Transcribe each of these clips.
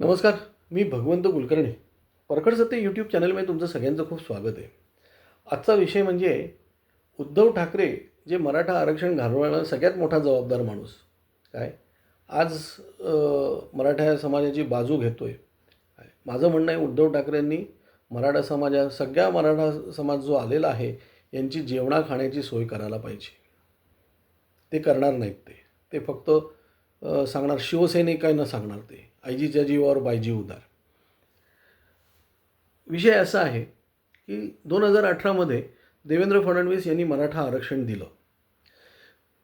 नमस्कार मी भगवंत कुलकर्णी. परखड सत्य यूट्यूब चॅनलमध्ये तुमचं सगळ्यांचं खूप स्वागत आहे. आजचा विषय म्हणजे उद्धव ठाकरे जे मराठा आरक्षण घालवण्याला सगळ्यात मोठा जबाबदार माणूस. काय? आज मराठा समाजाची बाजू घेतो आहे माझं म्हणणं आहे उद्धव ठाकरेंनी मराठा समाजा सगळ्या मराठा समाज जो आलेला आहे यांची जेवणा खाण्याची सोय करायला पाहिजे. ते करणार नाहीत ते. ते फक्त सांगणार. शिवसैनिक न सांगणार ते. आईजीच्या जीवावर बायजी उदार. विषय असा आहे की दोन हजार अठरामध्ये देवेंद्र फडणवीस यांनी मराठा आरक्षण दिलं.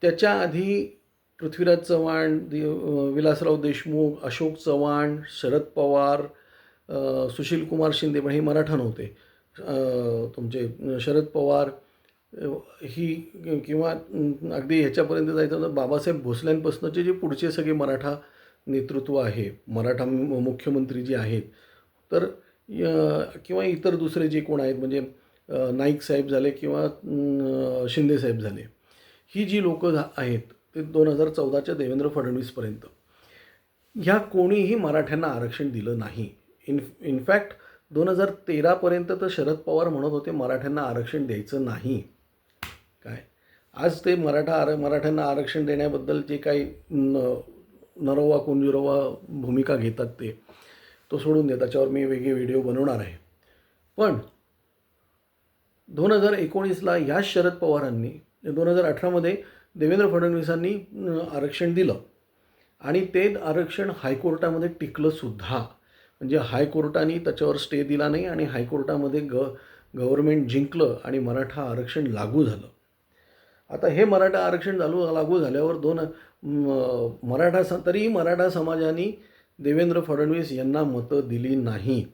त्याच्या आधी पृथ्वीराज चव्हाण विलासराव देशमुख अशोक चव्हाण शरद पवार सुशीलकुमार शिंदे पण हे मराठा नव्हते. तुमचे शरद पवार ही किंवा अगदी ह्याच्यापर्यंत जायचं तर बाबासाहेब भोसल्यांपासूनचे जे पुढचे सगळे मराठा नेतृत्व आहे मराठा मुख्यमंत्री जे आहेत तर किंवा इतर दुसरे जे कोण आहेत म्हणजे नाईक साहेब झाले किंवा शिंदे साहेब झाले ही जी लोकं झा- आहेत ते दोन हजार चौदाच्या देवेंद्र फडणवीसपर्यंत ह्या कोणीही मराठ्यांना आरक्षण दिलं नाही. इन इनफॅक्ट दोन हजार तेरापर्यंत तर शरद पवार म्हणत होते मराठ्यांना आरक्षण द्यायचं नाही. काय? आज ते मराठा आर मराठ्यांना आरक्षण देण्याबद्दल जे काही न नरोवा कुंजुरोवा भूमिका घेतात ते तो सोडून द्या. त्याच्यावर मी वेगळे व्हिडिओ बनवणार आहे. पण दोन हजार एकोणीसला ह्या शरद पवारांनी दोन हजार अठरामध्ये देवेंद्र फडणवीसांनी आरक्षण दिलं. आणि ते आरक्षण हायकोर्टामध्ये टिकलंसुद्धा म्हणजे हायकोर्टाने त्याच्यावर स्टे दिला नाही आणि हायकोर्टामध्ये ग गव्हर्मेंट जिंकलं आणि मराठा आरक्षण लागू झालं. आता हे मराठा आरक्षण चालू लागू झाल्यावर दोन मराठा स तरीही मराठा समाजाने देवेंद्र फडणवीस यांना मतं दिली नाहीत.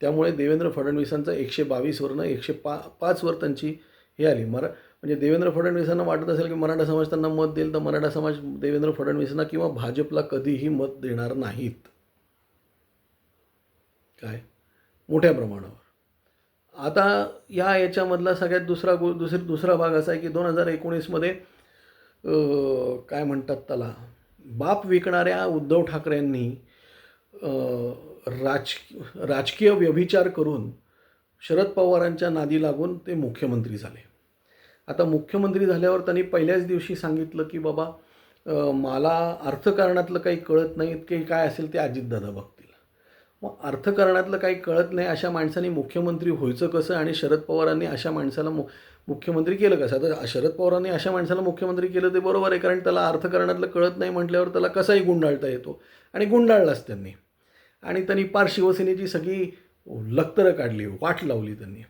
त्यामुळे देवेंद्र फडणवीसांचं एकशे बावीसवरनं एकशे पा पाचवर त्यांची हे आली. मरा म्हणजे देवेंद्र फडणवीसांना वाटत असेल की मराठा समाज त्यांना मत देईल तर मराठा समाज देवेंद्र फडणवीसांना किंवा भाजपला कधीही मत देणार नाहीत. काय? मोठ्या प्रमाणावर. आता या याच्यामधला सगळ्यात दुसरा गो दुसरी दुसरा भाग असा आहे की दोन हजार एकोणीसमध्ये काय म्हणतात त्याला? बाप विकणाऱ्या उद्धव ठाकरेंनी राज राजकीय व्यभिचार करून शरद पवारांच्या नादी लागून ते मुख्यमंत्री झाले. आता मुख्यमंत्री झाल्यावर त्यांनी पहिल्याच दिवशी सांगितलं की बाबा मला अर्थकारणातलं काही कळत नाही की काय असेल ते अजितदादा बघतात. मग अर्थकारणातलं काही कळत नाही अशा माणसाने मुख्यमंत्री व्हायचं कसं आणि शरद पवारांनी अशा माणसाला मु मुख्यमंत्री केलं कसं? आता शरद पवारांनी अशा माणसाला मुख्यमंत्री केलं ते बरोबर आहे कारण त्याला अर्थकारणातलं कळत नाही म्हटल्यावर त्याला कसाही गुंडाळता येतो आणि गुंडाळलाच त्यांनी. आणि त्यांनी पार शिवसेनेची सगळी लक्तरं काढली वाट लावली त्यांनी.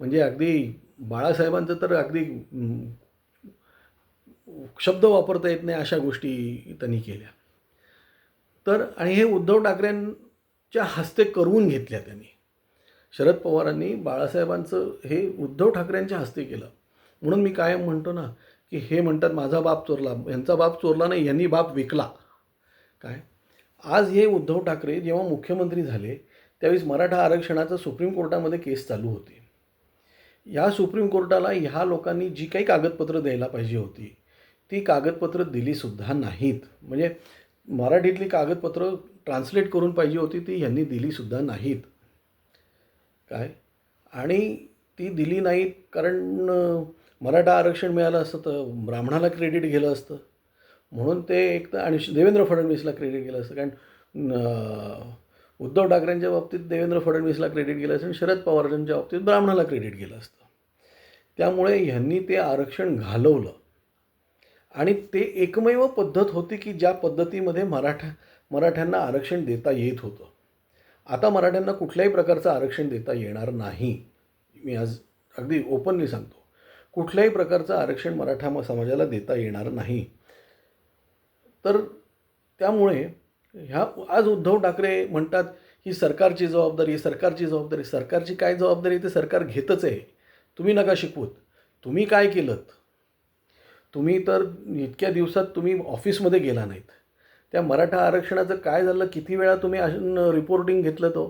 म्हणजे अगदी बाळासाहेबांचं तर अगदी शब्द वापरता येत नाही अशा गोष्टी त्यांनी केल्या. तर आणि हे उद्धव च्या हस्ते करून घेतल्या त्यांनी. शरद पवारांनी बाळासाहेबांचं हे उद्धव ठाकरेंच्या हस्ते केलं. म्हणून मी कायम म्हणतो ना की हे म्हणतात माझा बाप चोरला. यांचा बाप चोरला नाही यांनी बाप विकला. काय? आज हे उद्धव ठाकरे जेव्हा मुख्यमंत्री झाले त्यावेळेस मराठा आरक्षणाचं सुप्रीम कोर्टामध्ये केस चालू होती. या सुप्रीम कोर्टाला ह्या लोकांनी जी काही कागदपत्रं द्यायला पाहिजे होती ती कागदपत्रं दिलीसुद्धा नाहीत. म्हणजे मराठीतली कागदपत्रं ट्रान्सलेट करून पाहिजे होती ती ह्यांनी दिलीसुद्धा नाहीत. काय? आणि ती दिली नाहीत कारण मराठा आरक्षण मिळालं असतं तर ब्राह्मणाला क्रेडिट गेलं असतं. म्हणून ते एक तर आणि देवेंद्र फडणवीसला क्रेडिट गेलं असतं. कारण उद्धव ठाकरेंच्या बाबतीत देवेंद्र फडणवीसला क्रेडिट गेलं असतं आणि शरद पवारांच्या बाबतीत ब्राह्मणाला क्रेडिट गेलं असतं. त्यामुळे ह्यांनी ते आरक्षण घालवलं. आणि ते एकमेव पद्धत होती की ज्या पद्धतीमध्ये मराठा मराठ्यांना आरक्षण देता येत होतं. आता मराठ्यांना कुठल्याही प्रकारचं आरक्षण देता येणार नाही. मी आज अगदी ओपनली सांगतो. कुठल्याही प्रकारचं आरक्षण मराठा समाजाला देता येणार नाही. तर त्यामुळे ह्या आज उद्धव ठाकरे म्हणतात ही सरकारची जबाबदारी सरकारची जबाबदारी सरकारची काय जबाबदारी ते सरकार घेतच आहे. तुम्ही नका शिकवत. तुम्ही काय केलं तुम्ही तर इतक्या दिवसात तुम्ही ऑफिसमध्ये गेला नाहीत. त्या मराठा आरक्षणाचं काय झालं? किती वेळा तुम्ही रिपोर्टिंग घेतलं तो?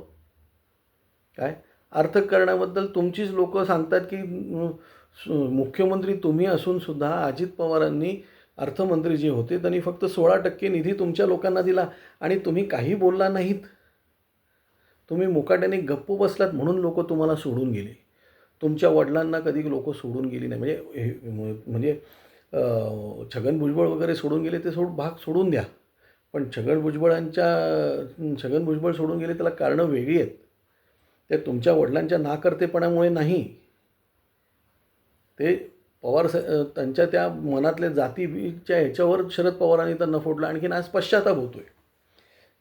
काय? अर्थकारणाबद्दल तुमचीच लोकं सांगतात की मुख्यमंत्री तुम्ही असून सुद्धा अजित पवारांनी अर्थमंत्री जे होते त्यांनी फक्त सोळा टक्के निधी तुमच्या लोकांना दिला आणि तुम्ही काही बोलला नाहीत. तुम्ही मुकाट्याने गप्प बसलात म्हणून लोक तुम्हाला सोडून गेले. तुमच्या वडिलांना कधी लोक सोडून गेली नाही. म्हणजे हे म्हणजे छगन भुजबळ वगैरे सोडून गेले ते सोड भाग सोडून द्या. पण छगन भुजबळांच्या छगन भुजबळ सोडून गेले त्याला कारणं वेगळी आहेत. ते तुमच्या वडिलांच्या नाकर्तेपणामुळे नाही. ते पवार स त्यांच्या त्या मनातल्या जातीच्या ह्याच्यावर शरद पवारांनी त्यांना फोडलं आणखीन आज पश्चाताप होतोय.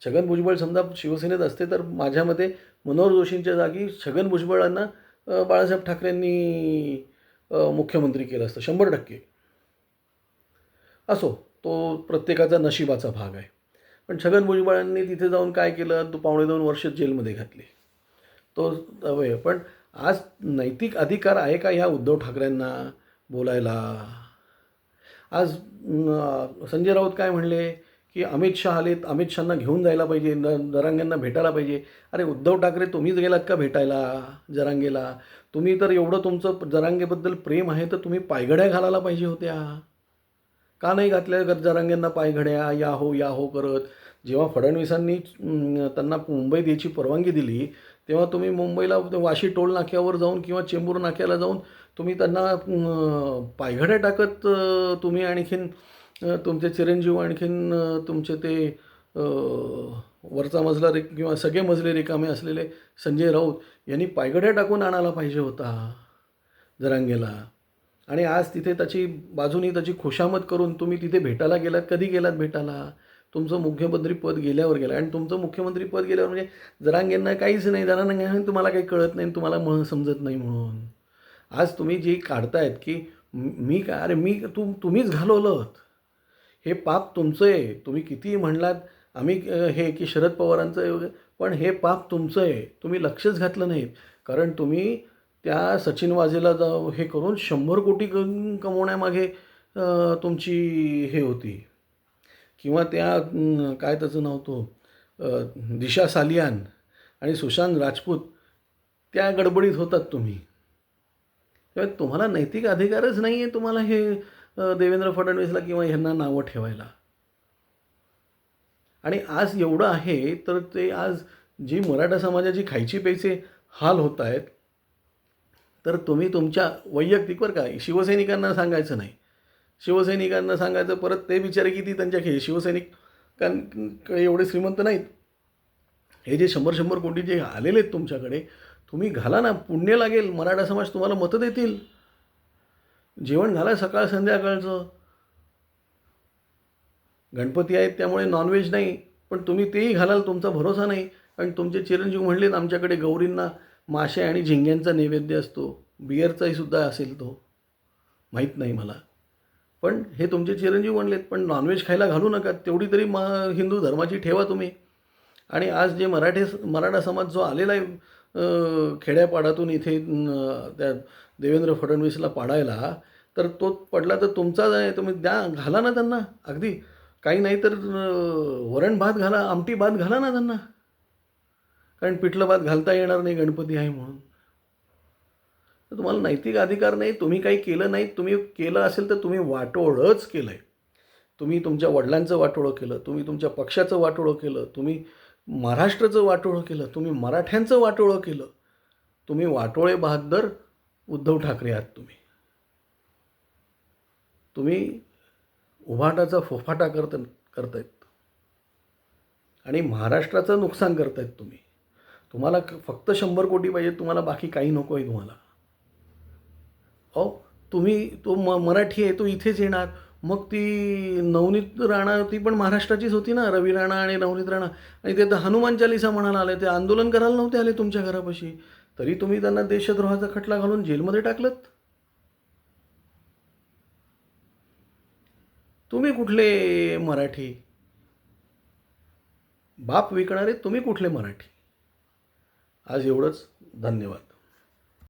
छगन भुजबळ समजा शिवसेनेत असते तर माझ्या मते मनोहर जोशींच्या जागी छगन भुजबळांना बाळासाहेब ठाकरेंनी मुख्यमंत्री केलं असतं शंभर टक्के. असो तो प्रत्येकाचा नशिबाचा भाग आहे. पण छगन भुजबळांनी तिथे जाऊन काय केलं? तो पावणे दोन वर्ष जेलमध्ये घातले. तो अवय पण आज नैतिक अधिकार आहे का ह्या उद्धव ठाकरेंना बोलायला? आज संजय राऊत काय म्हणले? की अमित शहा आलेत अमित शहांना घेऊन जायला पाहिजे न जरांगेंना भेटायला पाहिजे. अरे उद्धव ठाकरे तुम्हीच गेलात का भेटायला जरांगेला? तुम्ही तर एवढं तुमचं जरांगेबद्दल प्रेम आहे तर तुम्ही पायघड्या घालायला पाहिजे होत्या. का नाही घातल्या? गरजारांग्यांना जरांगेंना पायघड्या या हो या हो करत. जेव्हा फडणवीसांनी त्यांना मुंबईत याची परवानगी दिली तेव्हा तुम्ही मुंबईला वाशी टोल नाक्यावर जाऊन किंवा चेंबूर नाक्याला जाऊन तुम्ही त्यांना पायघड्या टाकत तुम्ही आणखीन तुमचे चिरंजीव आणखीन तुमचे ते वरचा मजला रे किंवा सगळे मजले रिकामे असलेले संजय राऊत यांनी पायघड्या टाकून आणायला पाहिजे होता जरांगेला. आणि आज तिथे त्याची बाजूनी त्याची खुशामत करून तुम्ही तिथे भेटायला गेलात कधी गेलात भेटायला? तुमचं मुख्यमंत्री पद गेल्यावर गेलं. आणि तुमचं मुख्यमंत्री पद गेल्यावर म्हणजे जरांगेंना काहीच नाही जरांगे तुम्हाला काही कळत नाही तुम्हाला म्हण समजत नाही म्हणून. आज तुम्ही जे काढतायत की मी काय अरे मी तू तुम्हीच घालवलं हे पाप तुमचं आहे तुम्ही कितीही म्हणलात आम्ही हे की शरद पवारांचं पण हे पाप तुमचं आहे तुम्ही लक्षच घातलं नाही कारण तुम्ही त्या सचिन वाजेला जा हे करून शंभर कोटी क- कमवण्यामागे तुमची हे होती. किंवा त्या काय त्याचं नव्हतं दिशा सालियान आणि सुशांत राजपूत त्या गडबडीत होतात तुम्ही. त्यामुळे तुम्हाला नैतिक अधिकारच नाही आहे तुम्हाला हे देवेंद्र फडणवीसला किंवा ह्यांना नावं ठेवायला. आणि आज एवढं आहे तर ते आज जी मराठा समाजाची खायची प्यायचे हाल होत आहेत तर तुम्ही तुमच्या वैयक्तिक बरं का शिवसैनिकांना सांगायचं नाही. शिवसैनिकांना सांगायचं परत ते बिचारे किती त्यांच्या खे शिवसैनिकांकडे एवढे श्रीमंत नाहीत. हे जे शंभर शंभर कोटी जे आलेले आहेत तुमच्याकडे तुम्ही घाला ना पुण्य लागेल. मराठा समाज तुम्हाला मतं देतील. जेवण घाला सकाळ संध्याकाळचं. गणपती आहेत त्यामुळे नॉनव्हेज नाही. पण तुम्ही तेही घालाल तुमचा भरोसा नाही. कारण तुमचे चिरंजीव म्हणलेत आमच्याकडे गौरींना मासे आणि झिंग्यांचा नैवेद्य असतो. बियरचाही सुद्धा असेल तो. माहीत नाही मला. पण हे तुमचे चिरंजीव म्हणलेत पण नॉनव्हेज खायला घालू नका. तेवढी तरी म हिंदू धर्माची ठेवा तुम्ही. आणि आज जे मराठे मराठा समाज जो आलेला आहे खेड्यापाडातून खेड्यापाड्यातून इथे त्या देवेंद्र फडणवीसला पाडायला तर तो पडला तर तुमचाच आहे तुम्ही द्या घाला ना त्यांना. अगदी. काही नाही तर वरण भात घाला आमटी भात घाला ना त्यांना. कारण पिठलं भात घालता येणार नाही गणपती आहे म्हणून. तर तुम्हाला नैतिक अधिकार नाही तुम्ही काही केलं नाही तुम्ही केलं असेल तर तुम्ही वाटोळंच केलं आहे तुम्ही तुमच्या वडिलांचं वाटोळं केलं तुम्ही तुमच्या पक्षाचं वाटोळं केलं तुम्ही महाराष्ट्राचं वाटोळं केलं तुम्ही मराठ्यांचं वाटोळं केलं. तुम्ही वाटोळे बहादर उद्धव ठाकरे आहात तुम्ही. तुम्ही उभाटाचा फोफाटा करत करतायत. आणि महाराष्ट्राचं नुकसान करतायत तुम्ही. तुम्हाला फक्त शंभर कोटी पाहिजे तुम्हाला बाकी काही नको आहे तुम्हाला. अहो तुम्ही तो म मराठी आहे तो इथेच येणार. मग ती नवनीत राणा ती पण महाराष्ट्राचीच होती ना रवी राणा आणि नवनीत राणा. आणि ते तर हनुमान चालिसा म्हणायला आले ते आंदोलन करायला नव्हते आले तुमच्या घरापाशी. तरी तुम्ही त्यांना देशद्रोहाचा खटला घालून जेलमध्ये टाकलं तुम्ही कुठले मराठी? बाप विकणारे तुम्ही कुठले मराठी? आज एवढंच. धन्यवाद.